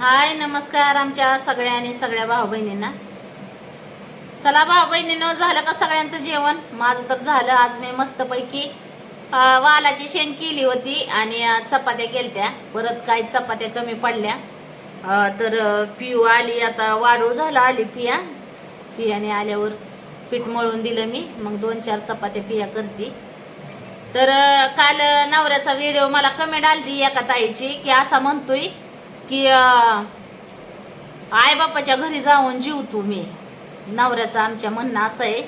हाय नमस्कार आमच्या सगळ्या आणि सगळ्या भाऊ बहिणींना चला भाऊ बहिणीनं झालं का सगळ्यांचं जेवण? माझं तर झालं. आज मी मस्तपैकी वालाची शेण केली होती आणि चपात्या केलत्या. परत काही चपात्या कमी पडल्या. तर पिऊ आली. आता वाढू झाला आली पिया. पियाने आल्यावर पीठ मळून दिलं मी. मग दोन चार चपात्या पिया करते. तर काल नवऱ्याचा व्हिडिओ मला कमेंट आली एका ताईची की असा म्हणतोय की आई बापाच्या घरी जाऊन जीवतो मी. नवऱ्याचं आमच्या म्हणणं असं आहे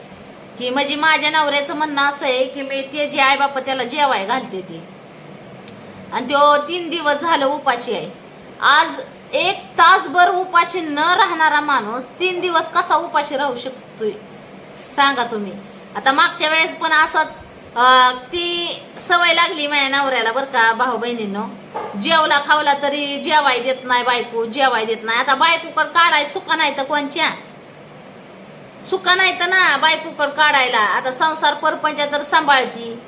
की म्हणजे माझ्या नवऱ्याचं म्हणणं असं आहे की मी ते जे आईबापा त्याला जेवाय घालते ते. आणि तो तीन दिवस झालं उपाशी आहे. आज एक तासभर उपाशी न राहणारा माणूस तीन दिवस कसा उपाशी राहू शकतोय? सांगा तुम्ही. आता मागच्या वेळेस पण असंच ती सवय लागली माझ्या नवऱ्याला बरं का भाऊ बहिणींनो. जेवला खावला तरी जेवाय देत नाही बायको जेवाय देत नाही. आता बायकोकड काढाय सुका नाही तर कोणच्या? सुका नाही तर ना बायकोकड काढायला. आता संसार परपंच तर सांभाळती.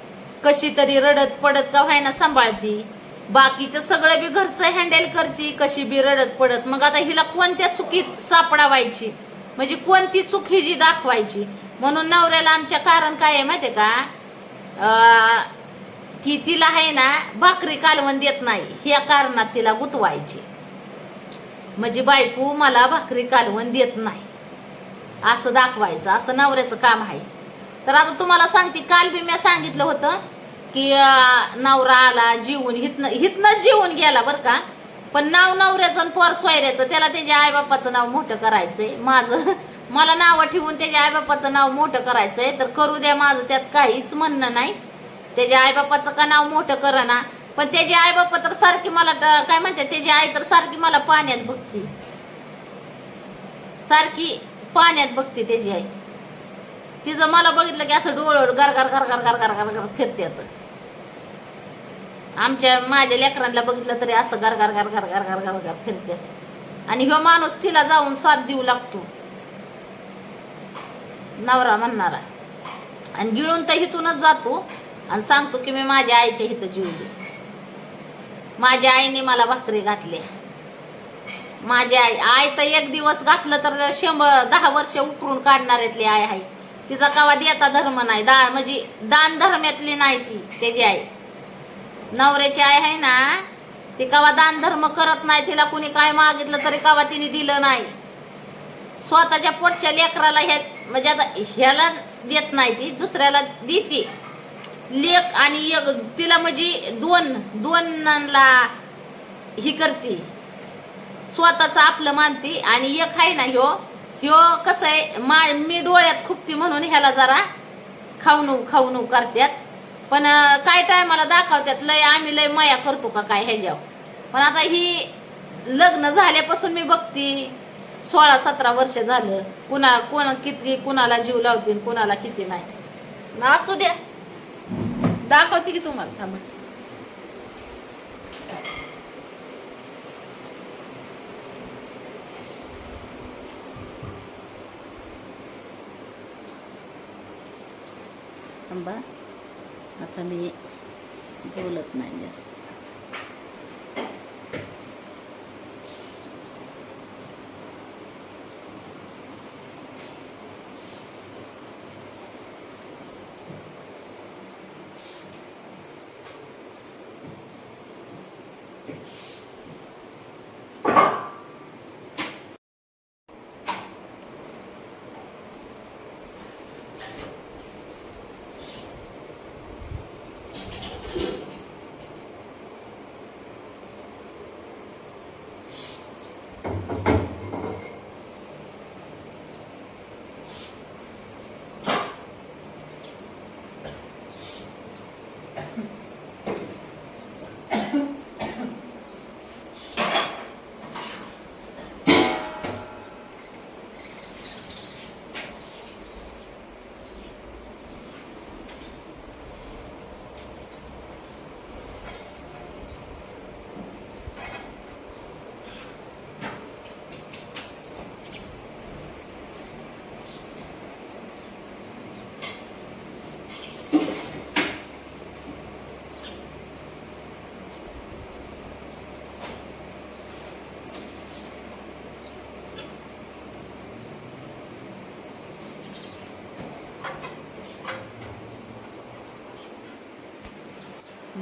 कशी तरी रडत पडत का व्हायना सांभाळती. बाकीचं सगळं बी घरचं हँडल करती कशी बी रडत पडत. मग आता हिला कोणत्या चुकीत सापडावायची? म्हणजे कोणती चुकी ही जी दाखवायची? म्हणून नवऱ्याला आमच्या कारण काय आहे माहितीये का? की तिला आहे ना भाकरी कालवण देत नाही. ह्या कारणात तिला गुतवायची. म्हणजे बायको मला भाकरी कालवण देत नाही. असं दाखवायचं असं नवऱ्याचं काम आहे. तर आता तुम्हाला सांगते काल बी मी सांगितलं होतं की नवरा आला जीवन हितन हितनच जीवन गेला बरं का. पण नाव नवऱ्याचं आणि पोर सोयऱ्याचं त्याला त्याच्या आईबापाचं नाव मोठं करायचंय. माझं मला नावं ठेवून त्याच्या आईबापाचं नाव मोठं करायचंय तर करू द्या माझं त्यात काहीच म्हणणं नाही त्याच्या आईबापाचं का नाव मोठं करा पण त्याची आईबापा तर सारखी मला काय म्हणते त्याची आई तर सारखी मला पाण्यात बघते सारखी पाण्यात बघते त्याची आई तिचं मला बघितलं की असं डोळं गर गर गर गर गर गर गर गर फिरते आमच्या माझ्या लेकरांना बघितलं तरी असं गर गर गर गर गर गर गर गर फिरते आणि ह्यो माणूस तिला जाऊन साथ देऊ लागतो नवरा म्हणणारा. आणि गिळून तर इथूनच जातो आणि सांगतो की मी माझ्या आईच्या इथं जिवली माझ्या आईने मला भाकरी घातल्या. माझी आई आई तर एक दिवस घातलं तर शंभर दहा वर्ष उकरून काढणाऱ्यातली आई आहे तिचा कवा देता धर्म नाही दा म्हणजे दान धर्मातली नाही ती त्याची आई. नवऱ्याची आई आहे ना ती कवा दान धर्म करत नाही तिला कुणी काय मागितलं तरी कवा तिने दिलं नाही. स्वतःच्या पोटच्या लेकराला ह्या म्हणजे आता ह्याला देत नाही ती दुसऱ्याला देते. लेख आणि एक तिला म्हणजे दोन दोनला ही करते. स्वतःच आपलं मानते आणि एक आहे ना ह्यो ह्यो कसं आहे मा मी डोळ्यात खुपती म्हणून ह्याला जरा खावणू खावणू करतात पण काय टायमाला दाखवतात लय आम्ही लय मया करतो का काय ह्याच्यावर. पण आता ही लग्न झाल्यापासून मी बघते. सोळा सतरा वर्ष झालं. कुणा कोण किती कुणाला जीव लावतील कुणाला किती नाही. असू द्या. दाखवते की तुम्हाला. थांबा. थांबा. आता मी बोलत नाही जास्त.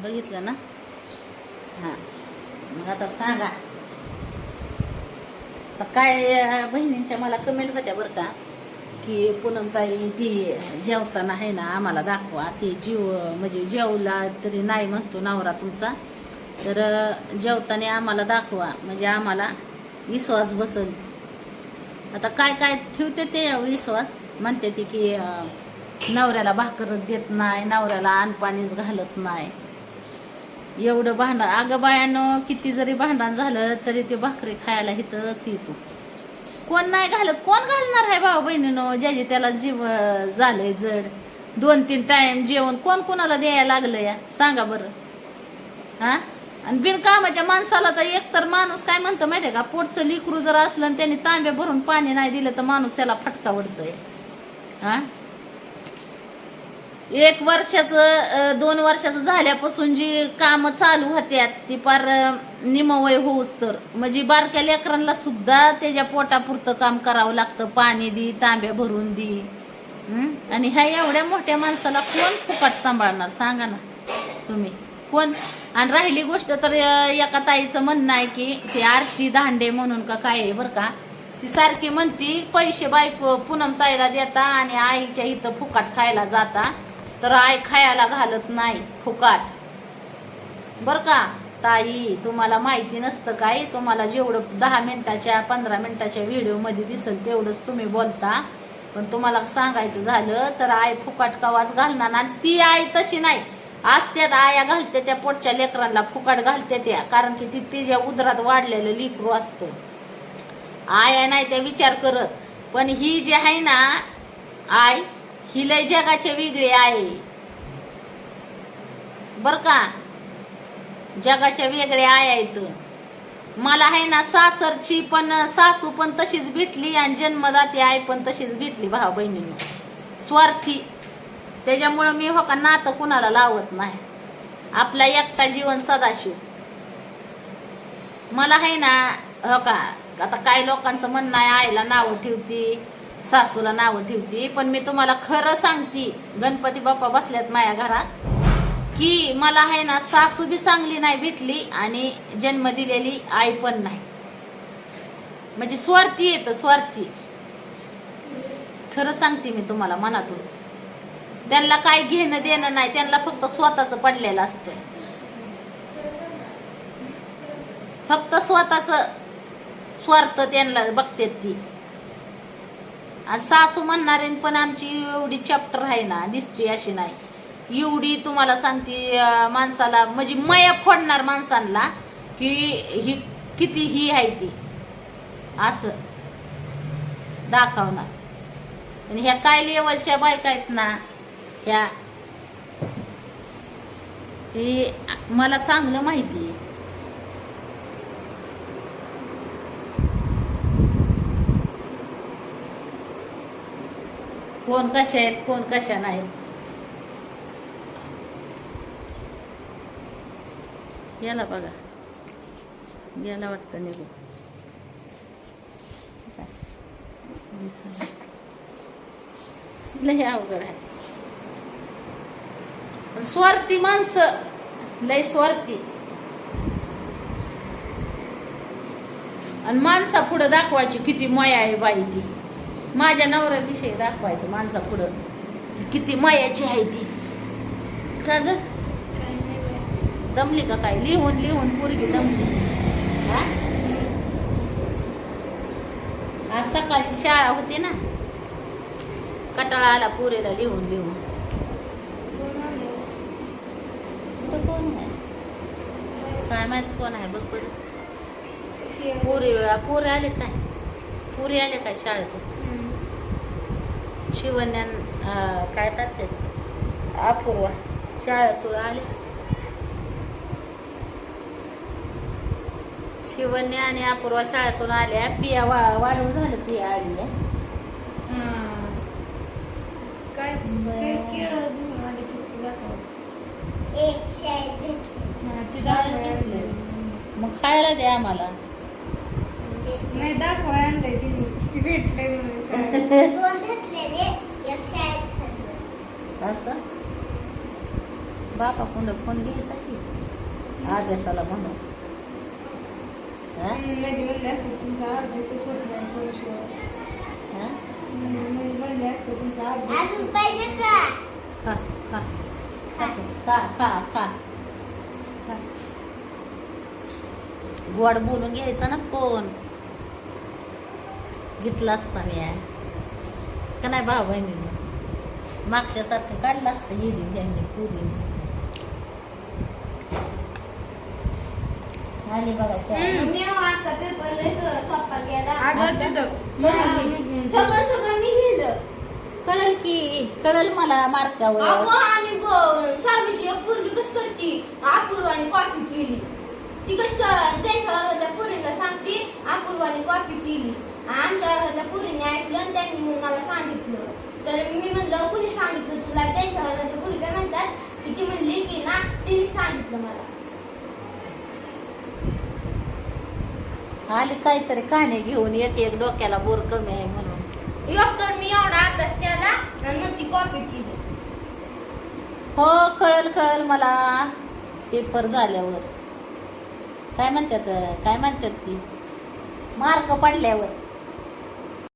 बघितलं ना? हां. मग आता सांगा. तर काय बहिणींच्या मला कमेंट होत्या बरं का की पूनमताई ती जेवताना आहे ना आम्हाला दाखवा. ती जीव म्हणजे जेवला तरी नाही म्हणतो नवरा तुमचा. तर जेवताना आम्हाला दाखवा. म्हणजे आम्हाला विश्वास बसल. आता काय काय ठेवते ते विश्वास? म्हणते ती की नवऱ्याला भाकरच देत नाही नवऱ्याला अन्नपाणीच घालत नाही. एवढं भांडण. अगं बायानं किती जरी भांडण झालं तरी ते भाकरी खायला हिथंच येतो. कोण नाही घालत. कोण घालणार आहे भाऊ बहिणीनं? ज्याचे त्याला जीव झालंय जड. दोन तीन टाइम जेवण कोण कोणाला द्यायला लागलं या? सांगा बरं. हा? आणि बिनकामाच्या माणसाला तर एकतर माणूस काय म्हणतं माहितीये का? पोटचं लिकरू जर असलं आणि त्यांनी तांब्या भरून पाणी नाही दिलं तर माणूस त्याला फटका वडतोय हा? एक वर्षाचं दोन वर्षाचं झाल्यापासून जी कामं चालू होत्यात ती पार निमवय होऊस तर. म्हणजे बारक्या लेकरांना सुद्धा त्याच्या पोटापुरतं काम करावं लागतं. पाणी दी तांब्या भरून दी. आणि ह्या एवढ्या मोठ्या माणसाला कोण फुकट सांभाळणार? सांगा ना तुम्ही. कोण? आणि राहिली गोष्ट तर एका ताईचं म्हणणं आहे की ती आरती दांडे म्हणून का काय आहे बरं का? ती सारखी म्हणती पैसे बायको पूनम ताईला देता आणि आईच्या इथं फुकाट खायला जाता. तर आई खायला घालत नाही फुकाट. बर का ताई तुम्हाला माहिती नसतं काय? तुम्हाला जेवढं दहा मिनिटाच्या पंधरा मिनिटाच्या व्हिडिओमध्ये दिसेल तेवढंच तुम्ही बोलता. पण तुम्हाला सांगायचं झालं तर आई फुकाट कवाच घालणार आणि ती आई तशी नाही. आज त्यात आया घालते त्या पोटच्या लेकरांना फुकाट घालते त्या कारण की ती तिच्या उदरात वाढलेलं लिकरू असतं. आया नाही त्या विचार करत पण ही जी आहे ना आय ही लय जगाच्या वेगळी आहे. बर का? जगाच्या वेगळ्या आय आहेत मला आहे ना सासरची पण सासू पण तशीच भेटली आणि जन्मदाती आई पण तशीच भेटली भाऊ बहिणीनं. स्वार्थी. त्याच्यामुळं मी हो का नातं कुणाला लावत नाही. आपला एकटा जीवन सदाशिव. मला आहे ना हो का आता काय लोकांचं म्हणणं आहे आईला नावं ठेवती सासूला नावं ठेवती पण मी तुम्हाला खरं सांगते गणपती बाप्पा बसल्यात माझ्या घरात की मला आहे ना सासू बी चांगली नाही भेटली आणि जन्म दिलेली आई पण नाही. म्हणजे स्वार्थी येतं स्वार्थी. खरं सांगते मी तुम्हाला मनातून. त्यांना काय घेणं देणं नाही त्यांना फक्त स्वतःच पडलेलं असतं फक्त स्वतःच स्वार्थ त्यांना बघतेत ती. सासू म्हणणारे पण आमची एवढी चॅप्टर आहे ना दिसते अशी नाही. एवढी तुम्हाला सांगते माणसाला म्हणजे मया फोडणार माणसांना की ही किती ही आहे ती. असं. दाखवणार. आणि ह्या काय लेवलच्या बायका आहेत ना ह्या हे मला चांगलं माहिती आहे. कोण कशा आहेत कोण कशा नाहीत. याला बघा. याला वाटतं निघू लय अवघड आहे. पण स्वार्थी माणसं लय स्वार्थी. आणि माणसा पुढं दाखवायची किती मया आहे बाई ती. माझ्या नवऱ्याविषयी दाखवायचं माणसा पुढं की किती मयाची आहे ती. का ग? दमली का काय? लिहून लिहून पोरगी दमली. हा? आज सकाळची शाळा होती ना. कटाळा आला पुरेला लिहून लिहून. कोण आहे? काय माहीत कोण आहे बघ बरं. पुरी पुरे आले काय? पुरी आले काय शाळेतून? शिवण्यान अं, काय करते अपूर्वा. शाळेतून आले? शिवन्या आणि अपूर्वा शाळेतून आल्या. पिया वा वाढवून झालं पिया आली. आहे. काय. मग खायला द्या आम्हाला. नाही दाखवा आणलंय तिने. म्हणून शाळेत. असं? बापा कोण फोन घ्यायचा की? अभ्यासाला म्हणून. म्हणले असं तुमचा अभ्यासच होत नाही पोरीशिवाय. म्हणले असं तुमचा अभ्यास का. गोड बोलून घ्यायचा ना फोन घेतला असता मी आहे. का नाही भाऊ बहिणीने? मागच्या सारखं काढलं असतं हिरी घ्यायला पुरी आली बघा सगळं सगळं मी लिहिलं. कळल की कळल मला मार्कावर. आणि सावीची एक पोरगी कशी करती? अपूर्वाने कॉपी केली. ती कशी त्यांच्या वर्गातल्या पोरीला सांगते अपूर्वाने कॉपी केली. आमच्या वर्गातल्या पोरीने ऐकलं आणि त्यांनी येऊन मला सांगितलं. तर मी म्हणलं कुणी सांगितलं तुला? त्यांच्या वर्गातल्या पोरी काय म्हणतात? की ती म्हणली की ना तिने सांगितलं मला. आली काहीतरी कहाणी घेऊन एक एक डोक्याला बोर कमी आहे म्हणून. एक तर मी एवढा अभ्यास केला आणि मग ती कॉपी केली. हो कळल कळल मला. पेपर झाल्यावर. काय म्हणतात काय म्हणतात ती? मार्क पडल्यावर.